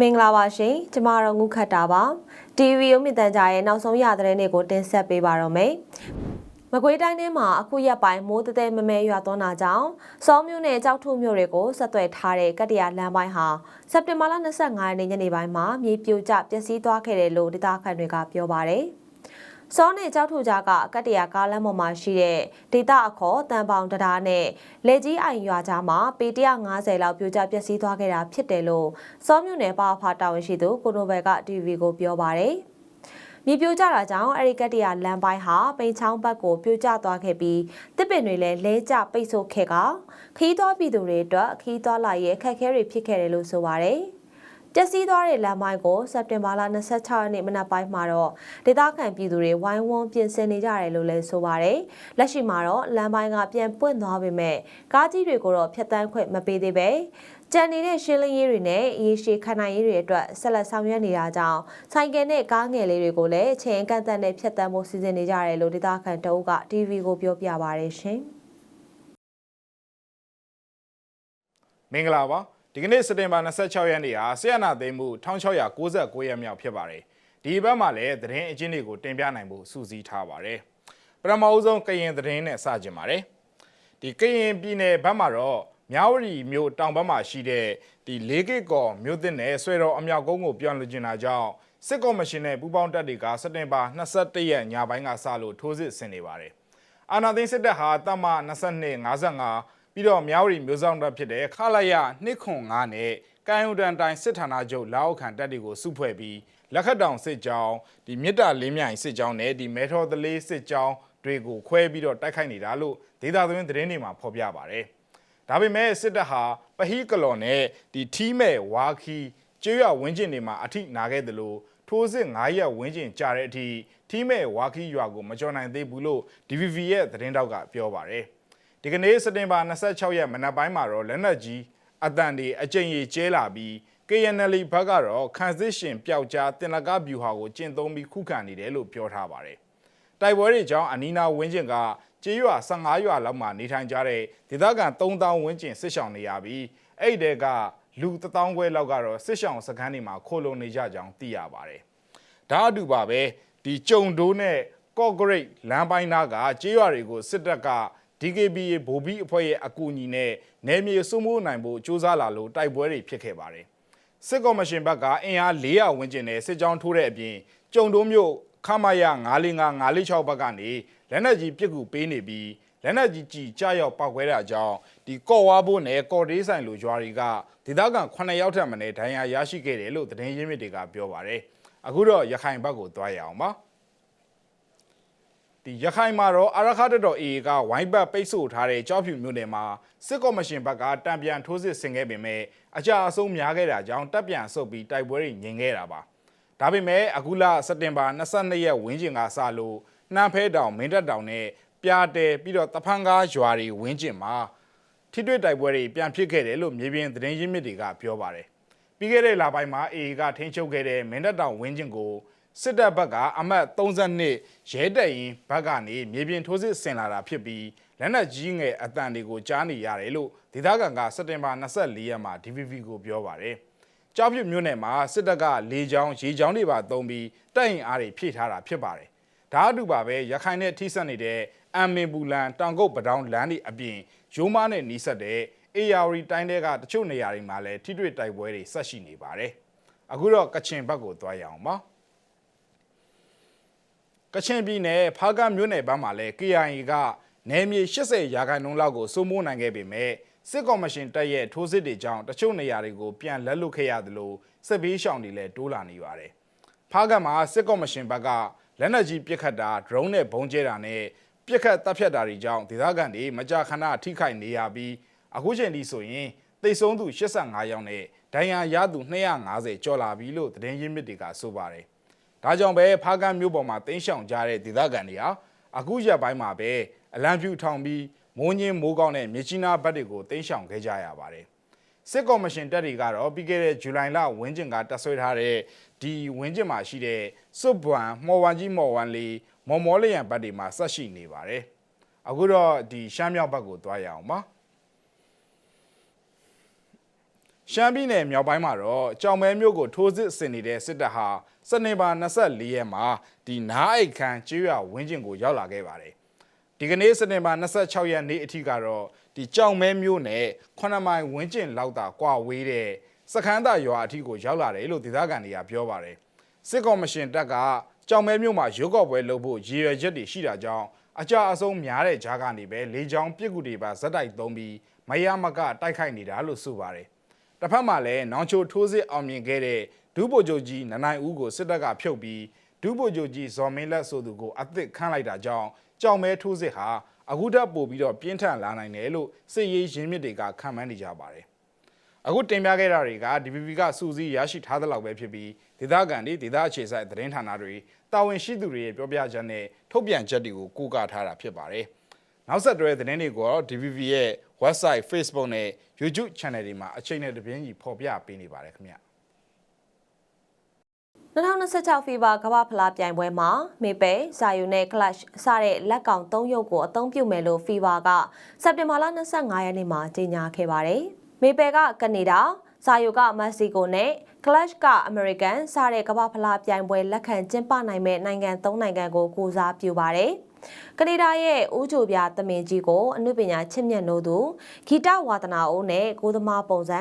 မင်္ဂလာပါရှင်ကျမတို့ငုခတ်တာပါ TV ရုပ်မြင့်တန်ကြားရဲ့နောက်ဆုံးရသတင်းတွေကိုတင်ဆက်ပေးပါတော့မယ်မကွေးတိုင်းထဲမှာအခုရက်ပိုင်းမိုးတဲတဲမမဲရွာသွန်းတာကြောင့်စောမြို့နယ်ကြောက်ထုမြို့တွေကိုဆက်သွယ်ထားတဲ့ကတ္တရာလမ်းပိုင်းဟာစက်တင်ဘာလ25ရက်နေ့ညနေပိုင်းမှာမြေပြိုကျပျက်စီးသွားခဲ့တယ်လို့ဒေသခံတွေကပြောပါတယ်။ စောနယ်ကြောက်ထုကြားကအကတ္တရာကားလမ်းပေါ်မှာရှိတဲ့ဒေသအခေါ်တန်ပေါင်တရားနဲ့လက်ကြီးအိုင်ရွာကြားမှာပေ150လောက်ပြိုကျပျက်စီးသွားခဲ့တာဖြစ်တယ်လို့စောမြို့နယ်ပါဖာတာဝန်ရှိသူကိုနိုဘယ်က TV ကိုပြောပါတယ်။မြေပြိုကျတာကြောင့်အဲဒီကတ္တရာလမ်းပိုင်းဟာပိန်ချောင်းဘက်ကိုပြိုကျသွားခဲ့ပြီးတစ်ပင်တွေလည်းလဲကျပိတ်ဆို့ခဲ့ကခီးသွားပြည်သူတွေအတွက်ခီးသွားလာရဲ့အခက်အခဲတွေဖြစ်ခဲ့တယ်လို့ဆိုပါတယ်။ ပျက်စီးသွားတဲ့လမ်းပိုင်းကိုစက်တင်ဘာလ26ရက်နေ့မနက်ပိုင်းမှာတော့ဒေသခံပြည်သူတွေဝိုင်းဝန်းပြင်ဆင်နေကြတယ်လို့လည်းဆိုပါတယ်။လက်ရှိမှာတော့လမ်းပိုင်းကပြန်ပွင့်သွားပေမဲ့ကားကြီးတွေကိုတော့ဖျက်ဆီးခွင့်မပေးသေးပဲကြံနေတဲ့ရှင်းလင်းရေးတွေနဲ့ရေရှည်ခံနိုင်ရေးတွေအတွက်ဆက်လက်ဆောင်ရွက်နေတာကြောင့်ဆိုင်ကယ်နဲ့ကားငယ်လေးတွေကိုလည်းအချိန်အကန့်အသတ်နဲ့ဖျက်ဆီးမှုစီစဉ်နေကြတယ်လို့ဒေသခံတအုပ်က TV ကိုပြောပြပါရရှင်။မင်္ဂလာပါ ဒီကနေ့စက်တင်ဘာ26ရက်နေ့ဟာဆီယနာသိမ်းမှု1699ရက်မြောက်ဖြစ်ပါတယ်ဒီဘက်မှာလည်းသတင်းအချင်းတွေကိုတင်ပြနိုင်ဖို့စူးစီးထားပါတယ်ပထမအဆုံးကရင်သတင်းနဲ့စကြင်ပါတယ်ဒီကရင်ပြည်နယ်ဘက်မှာတော့မြဝတီမြို့တောင်ဘက်မှာရှိတဲ့ဒီလေးကိတ်ကော်မြို့သစ်နယ်ဆွဲတော်အမြောက်ကုန်းကိုပြောင်းလဲကျင်တာကြောင့်စစ်ကော်မရှင်နဲ့ပူးပေါင်းတပ်တွေကစက်တင်ဘာ21ရက်ညပိုင်းကစလို့ထိုးစစ်ဆင်နေပါတယ်အာနာသိန်းစစ်တပ်ဟာတမ22 55 ပြီးတော့မြောက်ရီမျိုးဆောင်တပ်ဖြစ်တဲ့ခလာရ205နဲ့ကိုင်ယူတန်တိုင်းစစ်ဌာနချုပ်လာအောက်ခံတပ်တွေကိုစုဖွဲ့ပြီးလက်ခတ်တောင်စစ်ကြောင်းဒီမြစ်တာလင်းမြိုင်စစ်ကြောင်းနဲ့ဒီမဲထော်သလေးစစ်ကြောင်းတွေကိုခွဲပြီးတော့တိုက်ခိုက်နေတာလို့ဒေသသွင်းသတင်းတွေမှာဖော်ပြပါတယ်။ဒါပေမဲ့စစ်တပ်ဟာပဟီကလော်နဲ့ဒီထီးမဲ့ဝါခီကျွေးရဝင်းကျင်တွေမှာအထိနာခဲ့တယ်လို့ထိုးစစ်9ရက်ဝင်းကျင်ကြာတဲ့အထိထီးမဲ့ဝါခီရွာကိုမကြော်နိုင်သေးဘူးလို့ DVV ရဲ့သတင်းတောက်ကပြောပါတယ်။ ဒီကနေ့စက်တင်ဘာ26ရက်မနက်ပိုင်းမှာတော့လက်နက်ကြီးအတန်တွေအကြိမ်ကြီးကျဲလာပြီး KNL ဘက်ကတော့ခန်းစစ်ရှင်ပျောက်ကြားတင်လကဗျူဟာကိုကျင့်သုံးပြီးခုခံနေတယ်လို့ပြောထားပါတယ်။တိုက်ပွဲတွေကြောင့်အနီးနားဝင်းကျင်ကကျေးရွာ15ရွာလောက်မှာနေထိုင်ကြတဲ့ဒေသခံ3000ဝန်းကျင်စစ်ဆောင်နေရပြီးအဲ့ဒီကလူ1000ခွဲလောက်ကတော့စစ်ဆောင်စခန်းတွေမှာခိုလုံနေကြကြောင်းသိရပါတယ်။ဒါအတူပါပဲဒီကြုံတိုးနဲ့ကော့ဂရိတ်လမ်းပိုင်းသားကကျေးရွာတွေကိုစစ်တပ်က DKBA ဗိုလ်ဘီအဖွဲ့ရဲ့အကူအညီနဲ့နယ်မြေစိုးမိုးနိုင်ဖို့စ조사လာလို့တိုက်ပွဲတွေဖြစ်ခဲ့ပါတယ်။စစ်ကော်မရှင်ဘက်ကအင်အား400ဝန်းကျင်နဲ့စစ်ကြောင်းထိုးတဲ့အပြင်ကြုံတိုးမြို့ခမရ945 946ဘက်ကနေလက်နက်ကြီးပစ်ကူပေးနေပြီးလက်နက်ကြီးကြီးကြားရောက်ပောက်ခွဲတာကြောင့်ဒီကော့ဝါဘိုးနဲ့ကော်ဒေးဆိုင်လိုကြွားတွေကဒေသခံ9ယောက်ထက်မနည်းဒဏ်ရာရရှိခဲ့တယ်လို့သတင်းရင်းမြစ်တွေကပြောပါတယ်။အခုတော့ရခိုင်ဘက်ကိုသွားရအောင်ပါ။ ဒီရခိုင်မှာတော့အာရခတတော် AA ကဝိုင်းဘတ်ပိတ်ဆို့ထားတဲ့ကြောက်ဖြူမြို့နယ်မှာစစ်ကော်မရှင်ဘက်ကတံပြန်ထိုးစစ်ဆင်ခဲ့ပေမဲ့အကြအဆုံးများခဲ့တာကြောင့်တပ်ပြန်ဆုတ်ပြီးတိုက်ပွဲတွေငြိမ်ခဲ့တာပါဒါပေမဲ့အခုလစက်တင်ဘာ22ရက်ဝင်းကျင်ကစလို့နှမ်းဖဲတောင်မင်းတပ်တောင်နဲ့ပြားတဲပြီးတော့တဖန်ကားရွာတွေဝင်းကျင်မှာထိတွေ့တိုက်ပွဲတွေပြန်ဖြစ်ခဲ့တယ်လို့မြေပြင်သတင်းရင်းမြစ်တွေကပြောပါတယ်ပြီးခဲ့တဲ့လပိုင်းမှာ AA ကထိန်းချုပ်ခဲ့တဲ့မင်းတပ်တောင်ဝင်းကျင်ကို စစ်တပ်ဘက်ကအမတ်32ရဲတပ်ရင်ဘက်ကနေမြေပြင်ထိုးစစ်ဆင်လာတာဖြစ်ပြီးလက်နက်ကြီးငယ်အတန်တွေကိုကြားနေရတယ်လို့ဒေသခံကစက်တင်ဘာ24ရက်မှာ DVV ကိုပြောပါတယ်။ကြောက်ပြမြို့နယ်မှာစစ်တပ်ကလေကြောင်းရေကြောင်းတွေပါသုံးပြီးတပ်ရင်အားတွေဖြည့်ထားတာဖြစ်ပါတယ်။ဒါအတူပါပဲရခိုင်နဲ့ထိစပ်နေတဲ့အမ်မင်ဘူလန်တောင်ကုတ်ပတောင်းလမ်းတွေအပြင်ရိုးမားနဲ့နီးစပ်တဲ့ AR တိုင်းတွေကတချို့နေရာတွေမှာလည်းထိတွေ့တိုက်ပွဲတွေဆက်ရှိနေပါတယ်။အခုတော့ကချင်ဘက်ကိုသွားရအောင်ပါ။ ကချင်ပြည်နယ်ဖားကတ်မြို့နယ်ဘက်မှာလည်း KIA ကနယ်မြေ80ရာခိုင်နှုန်းလောက်ကိုစိုးမိုးနိုင်ခဲ့ပေမဲ့စစ်ကော်မရှင်တပ်ရဲ့ထိုးစစ်တွေကြောင့်တချို့နေရာတွေကိုပြန်လက်လွတ်ခဲ့ရသလိုစစ်ဘေးရှောင်တွေလည်းတိုးလာနေပါတယ်။ဖားကတ်မှာစစ်ကော်မရှင်ဘက်ကလက်နက်ကြီးပစ်ခတ်တာ drone နဲ့ဘုံကျဲတာနဲ့ပစ်ခတ်တပ်ဖြတ်တာတွေကြောင့်ဒေသခံတွေမကြာခဏထိခိုက်နေရပြီးအခုချိန်ထိဆိုရင်တိတ်ဆုံးသူ85ယောက်နဲ့ဒဏ်ရာရသူ250ကျော်လာပြီလို့သတင်းရင်းမြစ်တွေကဆိုပါတယ် ဒါကြောင့်ပဲဖားကန်းမြို့ပေါ်မှာတင်းရှောင်ကြတဲ့ဒေသခံတွေဟာအခုရက်ပိုင်းမှာပဲအလံဖြူထောင်ပြီးမိုးညင်းမိုးကောင်းတဲ့မြချီနာဘတ်တွေကိုတင်းရှောင်ခဲ့ကြရပါတယ်စစ်ကော်မရှင်တပ်တွေကတော့ပြီးခဲ့တဲ့ဇူလိုင်လဝင်းကျင်ကတပ်ဆွဲထားတဲ့ဒီဝင်းကျင်မှာရှိတဲ့စွတ်ဘွမ်မော်ဝမ်ကြီးမော်ဝမ်လေးမော်မော်လျံဘတ်တွေမှာဆက်ရှိနေပါတယ်အခုတော့ဒီရှမ်းမြောက်ဘက်ကိုသွားရအောင်ပါ ရှမ်းပြည်နယ်မြောက်ပိုင်းမှာတော့ကြောင်မဲမြို့ကိုထိုးစစ်ဆင်နေတဲ့စစ်တပ်ဟာစနေပါ24ရက်မှာဒီနားအိတ်ခမ်းကျွော်ဝင်းကျင်ကိုရောက်လာခဲ့ပါတယ်။ဒီကနေ့စနေပါ26ရက်နေ့အထိကတော့ဒီကြောင်မဲမြို့နယ်9မိုင်ဝင်းကျင်လောက်တာကွာဝေးတဲ့စခန်းသာရွာအထိကိုရောက်လာတယ်လို့ဒေသခံတွေကပြောပါတယ်။စစ်ကော်မရှင်တပ်ကကြောင်မဲမြို့မှာရုပ်ောက်ပွဲလုပ်ဖို့ရည်ရွယ်ချက်တွေရှိတာကြောင့်အကြအဆုံးများတဲ့ကြားကနေပဲလေကြောင်းပြစ်ကူတွေပါဇက်တိုက်သုံးပြီးမရမကတိုက်ခိုက်နေတာလို့ဆိုပါတယ်။ တစ်ဖက်မှာလည်းနောင်ချိုထိုးစစ်အောင်မြင်ခဲ့တဲ့ဒုဗိုလ်ချုပ်ကြီးနနိုင်ဦးကိုစစ်တပ်ကဖြုတ်ပြီးဒုဗိုလ်ချုပ်ကြီးဇော်မင်းလက်ဆိုသူကိုအသစ်ခန့်လိုက်တာကြောင့်ကြောင်မဲထိုးစစ်ဟာအခုတက်ပို့ပြီးတော့ပြင်းထန်လာနိုင်တယ်လို့စစ်ရေးရင်းမြစ်တွေကခန့်မှန်းနေကြပါတယ်။အခုတင်ပြခဲ့တာတွေက DPP ကစူးစီးရရှိထားတဲ့လောက်ပဲဖြစ်ပြီးဒေသခံတွေဒေသအခြေစိုက်သတင်းဌာနတွေတာဝန်ရှိသူတွေရဲ့ပြောပြချက်နဲ့ထုတ်ပြန်ချက်တွေကိုကိုးကားထားတာဖြစ်ပါတယ်။ နောက်ဆက်တွဲသတင်းတွေကိုတော့ DPP ရဲ့ website Facebook နဲ့ YouTube channel တွေမှာအချိန်နဲ့တပြင်းညီဖော်ပြပေးနေပါတယ်ခင်ဗျ။2026 FIFA ကမ္ဘာဖလားပြိုင်ပွဲမှာမေပဲ၊ဇာယူနဲ့ Clash စတဲ့လက်ကောင်၃ရုပ်ကိုအသုံးပြုမယ်လို့ FIFA ကစက်တင်ဘာလ25ရက်နေ့မှာကြေညာခဲ့ပါတယ်။မေပဲကကနေဒါ၊ဇာယူကမက္ကဆီကိုနဲ့ Clash ကအမေရိကန်စတဲ့ကမ္ဘာဖလားပြိုင်ပွဲလက်ခံကျင်းပနိုင်မဲ့နိုင်ငံ၃နိုင်ငံကိုကိုစားပြုပါတယ်။ ကနေဒါရဲ့ဦးချိုပြသမင်ကြီးကိုအနုပညာချစ်မြတ်လို့သူဂီတဝါသနာအိုးနဲ့ကိုသမားပုံစံ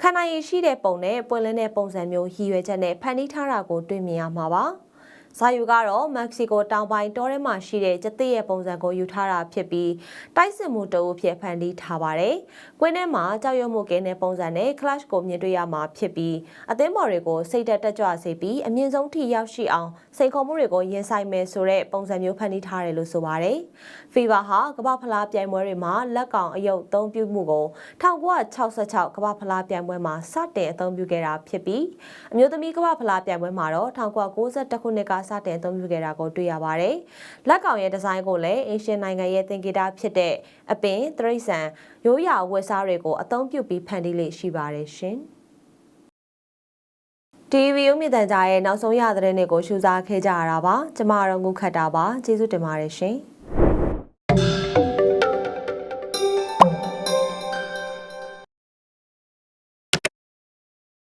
ခန္ဓာရည်ရှိတဲ့ပုံနဲ့ပွင့်လင်းတဲ့ပုံစံမျိုးရည်ရွယ်ချက်နဲ့ဖန်တီးထားတာကိုတွေ့မြင်ရမှာပါ။ ဇာယူကတော့မက္ကဆီကိုတောင်ပိုင်းတောထဲမှာရှိတဲ့ကျသစ်ရဲ့ပုံစံကိုယူထားတာဖြစ်ပြီးတိုက်စစ်မှုတအုပ်ဖြစ်ဖန်တီးထားပါတယ်။ကွင်းထဲမှာကြောက်ရွံ့မှုကင်းတဲ့ပုံစံနဲ့ clash ကိုမြင်တွေ့ရမှာဖြစ်ပြီးအသင်းဘော်တွေကိုစိတ်တက်တက်ကြွစေပြီးအမြင့်ဆုံးထိရောက်ရှိအောင်စိန်ခေါ်မှုတွေကိုရင်ဆိုင်မယ်ဆိုတဲ့ပုံစံမျိုးဖန်တီးထားတယ်လို့ဆိုပါတယ်။ FIFA ဟာကမ္ဘာဖလားပြိုင်ပွဲတွေမှာလက်ကောင်အယုတ်အသုံးပြုမှုကို1966ကမ္ဘာဖလားပြိုင်ပွဲမှာစတင်အသုံးပြုခဲ့တာဖြစ်ပြီးအမျိုးသမီးကမ္ဘာဖလားပြိုင်ပွဲမှာတော့1992ခုနှစ်ကစတင်အသုံးပြုခဲ့တာကိုတွေ့ရပါတယ်။လက်ကောင်ရဲ့ဒီဇိုင်းကိုလည်းအင်ရှင်နိုင်ငံရဲ့သင်္ကေတဖြစ်တဲ့အပင်တရိษံရိုးရာဝတ်စားတွေကိုအသုံးပြုပြီးဖန်တီးလေးရှိပါတယ်ရှင်။ TV ဥမြင့်တန်ကြားရဲ့နောက်ဆုံးရသတင်းတွေကိုရှုစားခဲ့ကြရတာပါ။ကျမတို့ငုခတ်တာပါ။ကျေးဇူးတင်ပါတယ်ရှင်။